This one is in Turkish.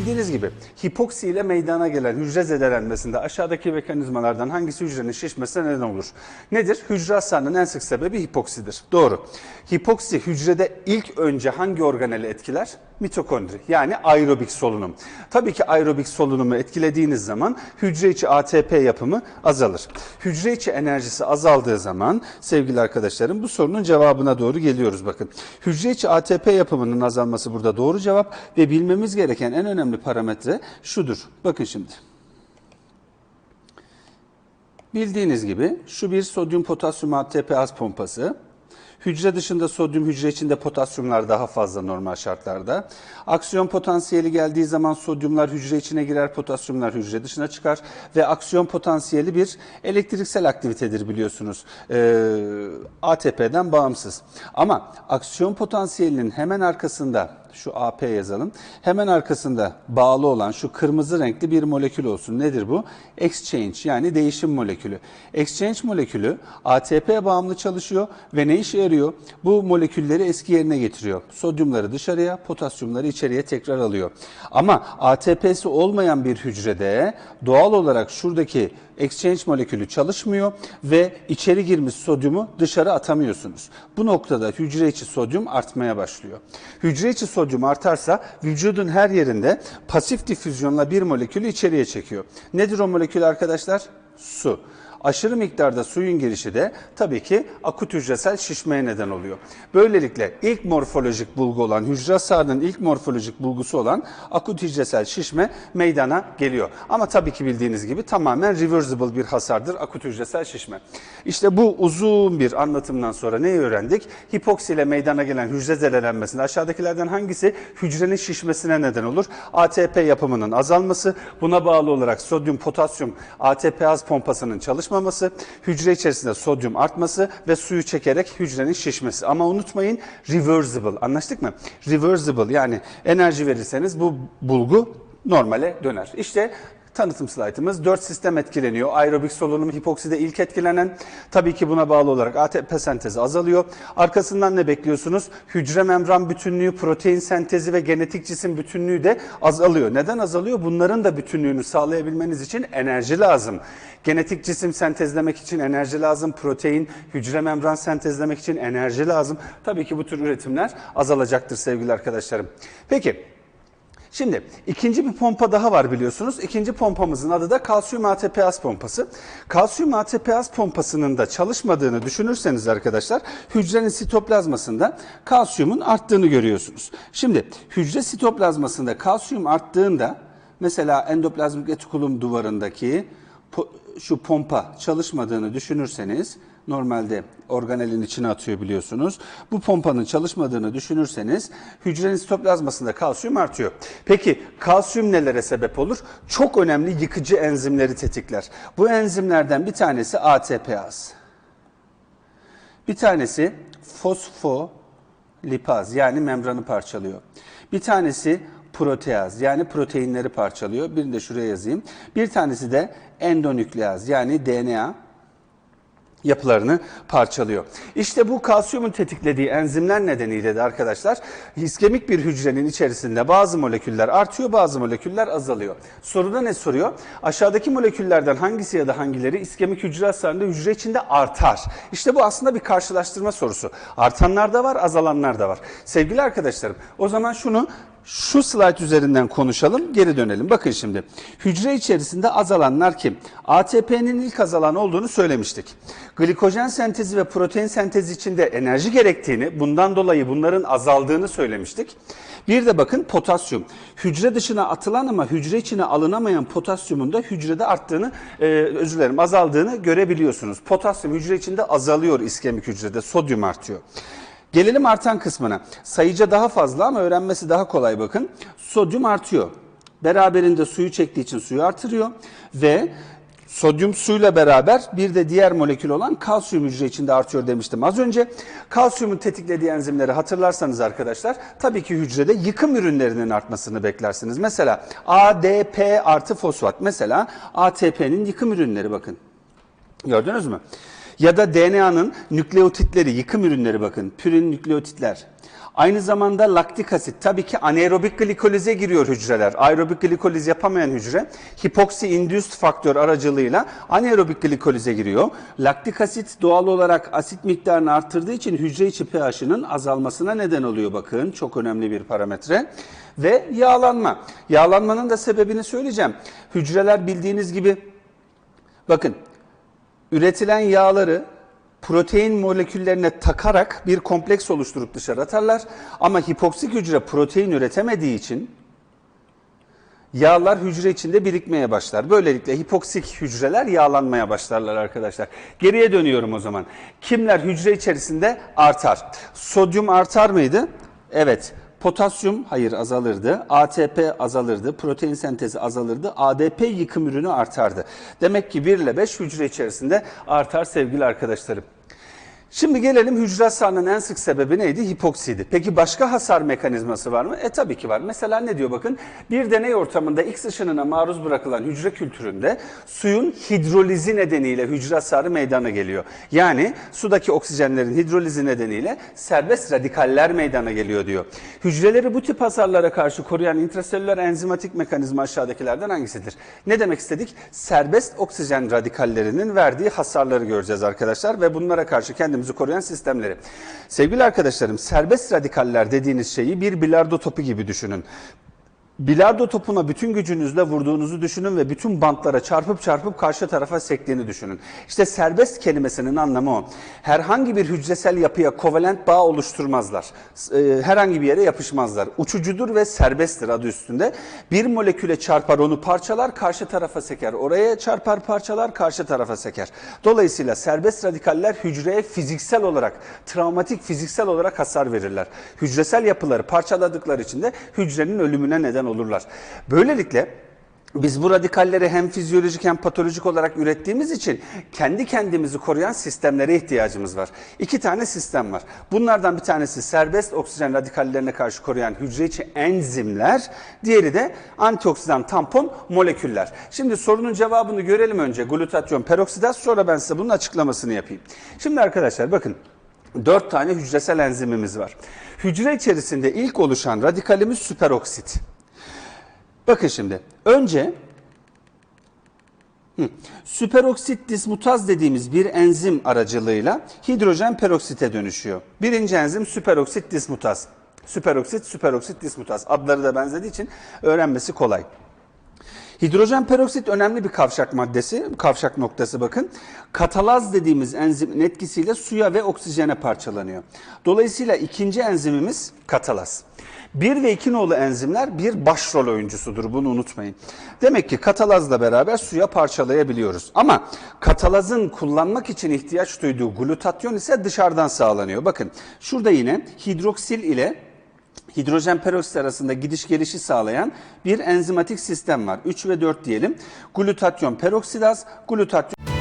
Bildiğiniz gibi hipoksi ile meydana gelen hücre zedelenmesinde aşağıdaki mekanizmalardan hangisi hücrenin şişmesine neden olur? Nedir? Hücre hasarının en sık sebebi hipoksidir. Doğru. Hipoksi hücrede ilk önce hangi organeli etkiler? Mitokondri yani aerobik solunum. Tabii ki aerobik solunumu etkilediğiniz zaman hücre içi ATP yapımı azalır. Hücre içi enerjisi azaldığı zaman sevgili arkadaşlarım bu sorunun cevabına doğru geliyoruz bakın. Hücre içi ATP yapımının azalması burada doğru cevap ve bilmemiz gereken en önemli parametre şudur. Bakın şimdi. Bildiğiniz gibi şu bir sodyum potasyum ATP az pompası. Hücre dışında sodyum, hücre içinde potasyumlar daha fazla normal şartlarda. Aksiyon potansiyeli geldiği zaman sodyumlar hücre içine girer, potasyumlar hücre dışına çıkar. Ve aksiyon potansiyeli bir elektriksel aktivitedir biliyorsunuz. Ee, ATP'den bağımsız. Ama aksiyon potansiyelinin hemen arkasında şu AP yazalım. Hemen arkasında bağlı olan şu kırmızı renkli bir molekül olsun. Nedir bu? Exchange yani değişim molekülü. Exchange molekülü ATP bağımlı çalışıyor ve ne işe yarıyor? Bu molekülleri eski yerine getiriyor. Sodyumları dışarıya, potasyumları içeriye tekrar alıyor. Ama ATP'si olmayan bir hücrede doğal olarak şuradaki exchange molekülü çalışmıyor ve içeri girmiş sodyumu dışarı atamıyorsunuz. Bu noktada hücre içi sodyum artmaya başlıyor. Hücre içi sodyum artarsa vücudun her yerinde pasif difüzyonla bir molekülü içeriye çekiyor. Nedir o molekül arkadaşlar? Su. Aşırı miktarda suyun girişi de tabii ki akut hücresel şişmeye neden oluyor. Böylelikle ilk morfolojik bulgu olan hücre hasarının ilk morfolojik bulgusu olan akut hücresel şişme meydana geliyor. Ama tabii ki bildiğiniz gibi tamamen reversible bir hasardır akut hücresel şişme. İşte bu uzun bir anlatımdan sonra neyi öğrendik? Hipoksi ile meydana gelen hücre zedelenmesinde aşağıdakilerden hangisi hücrenin şişmesine neden olur? ATP yapımının azalması, buna bağlı olarak sodyum, potasyum, ATP az pompasının çalışması çalışmaması, hücre içerisinde sodyum artması ve suyu çekerek hücrenin şişmesi. Ama unutmayın reversible. Anlaştık mı? Reversible yani enerji verirseniz bu bulgu normale döner. İşte Tanıtım slaytımız. Dört sistem etkileniyor. Aerobik solunum hipokside ilk etkilenen. Tabii ki buna bağlı olarak ATP sentezi azalıyor. Arkasından ne bekliyorsunuz? Hücre membran bütünlüğü, protein sentezi ve genetik cisim bütünlüğü de azalıyor. Neden azalıyor? Bunların da bütünlüğünü sağlayabilmeniz için enerji lazım. Genetik cisim sentezlemek için enerji lazım. Protein, hücre membran sentezlemek için enerji lazım. Tabii ki bu tür üretimler azalacaktır sevgili arkadaşlarım. Peki Şimdi ikinci bir pompa daha var biliyorsunuz. İkinci pompamızın adı da kalsiyum ATPaz pompası. Kalsiyum ATPaz pompasının da çalışmadığını düşünürseniz arkadaşlar hücrenin sitoplazmasında kalsiyumun arttığını görüyorsunuz. Şimdi hücre sitoplazmasında kalsiyum arttığında mesela endoplazmik retikulum duvarındaki şu pompa çalışmadığını düşünürseniz normalde organelin içine atıyor biliyorsunuz. Bu pompanın çalışmadığını düşünürseniz hücrenin sitoplazmasında kalsiyum artıyor. Peki kalsiyum nelere sebep olur? Çok önemli yıkıcı enzimleri tetikler. Bu enzimlerden bir tanesi ATPaz. Bir tanesi fosfolipaz yani membranı parçalıyor. Bir tanesi proteaz yani proteinleri parçalıyor. Birini de şuraya yazayım. Bir tanesi de endonükleaz yani DNA yapılarını parçalıyor. İşte bu kalsiyumun tetiklediği enzimler nedeniyle de arkadaşlar iskemik bir hücrenin içerisinde bazı moleküller artıyor, bazı moleküller azalıyor. Soruda ne soruyor? Aşağıdaki moleküllerden hangisi ya da hangileri iskemik hücre hasarında hücre içinde artar? İşte bu aslında bir karşılaştırma sorusu. Artanlar da var, azalanlar da var. Sevgili arkadaşlarım, o zaman şunu şu slide üzerinden konuşalım, geri dönelim. Bakın şimdi, hücre içerisinde azalanlar kim? ATP'nin ilk azalan olduğunu söylemiştik. Glikojen sentezi ve protein sentezi içinde enerji gerektiğini, bundan dolayı bunların azaldığını söylemiştik. Bir de bakın potasyum. Hücre dışına atılan ama hücre içine alınamayan potasyumun da hücrede arttığını, e, özür dilerim azaldığını görebiliyorsunuz. Potasyum hücre içinde azalıyor iskemik hücrede, sodyum artıyor. Gelelim artan kısmına. Sayıca daha fazla ama öğrenmesi daha kolay bakın. Sodyum artıyor. Beraberinde suyu çektiği için suyu artırıyor ve sodyum suyla beraber bir de diğer molekül olan kalsiyum hücre içinde artıyor demiştim az önce. Kalsiyumun tetiklediği enzimleri hatırlarsanız arkadaşlar tabii ki hücrede yıkım ürünlerinin artmasını beklersiniz. Mesela ADP artı fosfat mesela ATP'nin yıkım ürünleri bakın. Gördünüz mü? Ya da DNA'nın nükleotitleri, yıkım ürünleri bakın. Pürin nükleotitler. Aynı zamanda laktik asit. Tabii ki anaerobik glikolize giriyor hücreler. Aerobik glikoliz yapamayan hücre hipoksi induced faktör aracılığıyla anaerobik glikolize giriyor. Laktik asit doğal olarak asit miktarını arttırdığı için hücre içi pH'ının azalmasına neden oluyor bakın. Çok önemli bir parametre. Ve yağlanma. Yağlanmanın da sebebini söyleyeceğim. Hücreler bildiğiniz gibi bakın üretilen yağları protein moleküllerine takarak bir kompleks oluşturup dışarı atarlar. Ama hipoksik hücre protein üretemediği için yağlar hücre içinde birikmeye başlar. Böylelikle hipoksik hücreler yağlanmaya başlarlar arkadaşlar. Geriye dönüyorum o zaman. Kimler hücre içerisinde artar? Sodyum artar mıydı? Evet. Potasyum hayır azalırdı. ATP azalırdı. Protein sentezi azalırdı. ADP yıkım ürünü artardı. Demek ki 1 ile 5 hücre içerisinde artar sevgili arkadaşlarım. Şimdi gelelim hücre hasarının en sık sebebi neydi? Hipoksiydi. Peki başka hasar mekanizması var mı? E tabii ki var. Mesela ne diyor bakın? Bir deney ortamında X ışınına maruz bırakılan hücre kültüründe suyun hidrolizi nedeniyle hücre hasarı meydana geliyor. Yani sudaki oksijenlerin hidrolizi nedeniyle serbest radikaller meydana geliyor diyor. Hücreleri bu tip hasarlara karşı koruyan intraselüler enzimatik mekanizma aşağıdakilerden hangisidir? Ne demek istedik? Serbest oksijen radikallerinin verdiği hasarları göreceğiz arkadaşlar ve bunlara karşı kendimizi koruyan sistemleri. Sevgili arkadaşlarım, serbest radikaller dediğiniz şeyi bir bilardo topu gibi düşünün. Bilardo topuna bütün gücünüzle vurduğunuzu düşünün ve bütün bantlara çarpıp çarpıp karşı tarafa sektiğini düşünün. İşte serbest kelimesinin anlamı o. Herhangi bir hücresel yapıya kovalent bağ oluşturmazlar. Ee, Herhangi bir yere yapışmazlar. Uçucudur ve serbesttir adı üstünde. Bir moleküle çarpar onu parçalar karşı tarafa seker. Oraya çarpar parçalar karşı tarafa seker. Dolayısıyla serbest radikaller hücreye fiziksel olarak, travmatik fiziksel olarak hasar verirler. Hücresel yapıları parçaladıkları için de hücrenin ölümüne neden olurlar. Böylelikle biz bu radikalleri hem fizyolojik hem patolojik olarak ürettiğimiz için kendi kendimizi koruyan sistemlere ihtiyacımız var. İki tane sistem var. Bunlardan bir tanesi serbest oksijen radikallerine karşı koruyan hücre içi enzimler, diğeri de antioksidan tampon moleküller. Şimdi sorunun cevabını görelim önce glutatyon peroksidaz sonra ben size bunun açıklamasını yapayım. Şimdi arkadaşlar bakın dört tane hücresel enzimimiz var. Hücre içerisinde ilk oluşan radikalimiz süperoksit. Bakın şimdi önce hı, süperoksit dismutaz dediğimiz bir enzim aracılığıyla hidrojen peroksite dönüşüyor. Birinci enzim süperoksit dismutaz. Süperoksit, süperoksit dismutaz. Adları da benzediği için öğrenmesi kolay. Hidrojen peroksit önemli bir kavşak maddesi, kavşak noktası bakın. Katalaz dediğimiz enzimin etkisiyle suya ve oksijene parçalanıyor. Dolayısıyla ikinci enzimimiz katalaz. 1 ve 2 nolu enzimler bir başrol oyuncusudur bunu unutmayın. Demek ki katalazla beraber suya parçalayabiliyoruz. Ama katalazın kullanmak için ihtiyaç duyduğu glutatyon ise dışarıdan sağlanıyor. Bakın şurada yine hidroksil ile hidrojen peroksit arasında gidiş gelişi sağlayan bir enzimatik sistem var. 3 ve 4 diyelim. Glutatyon peroksidaz, glutatyon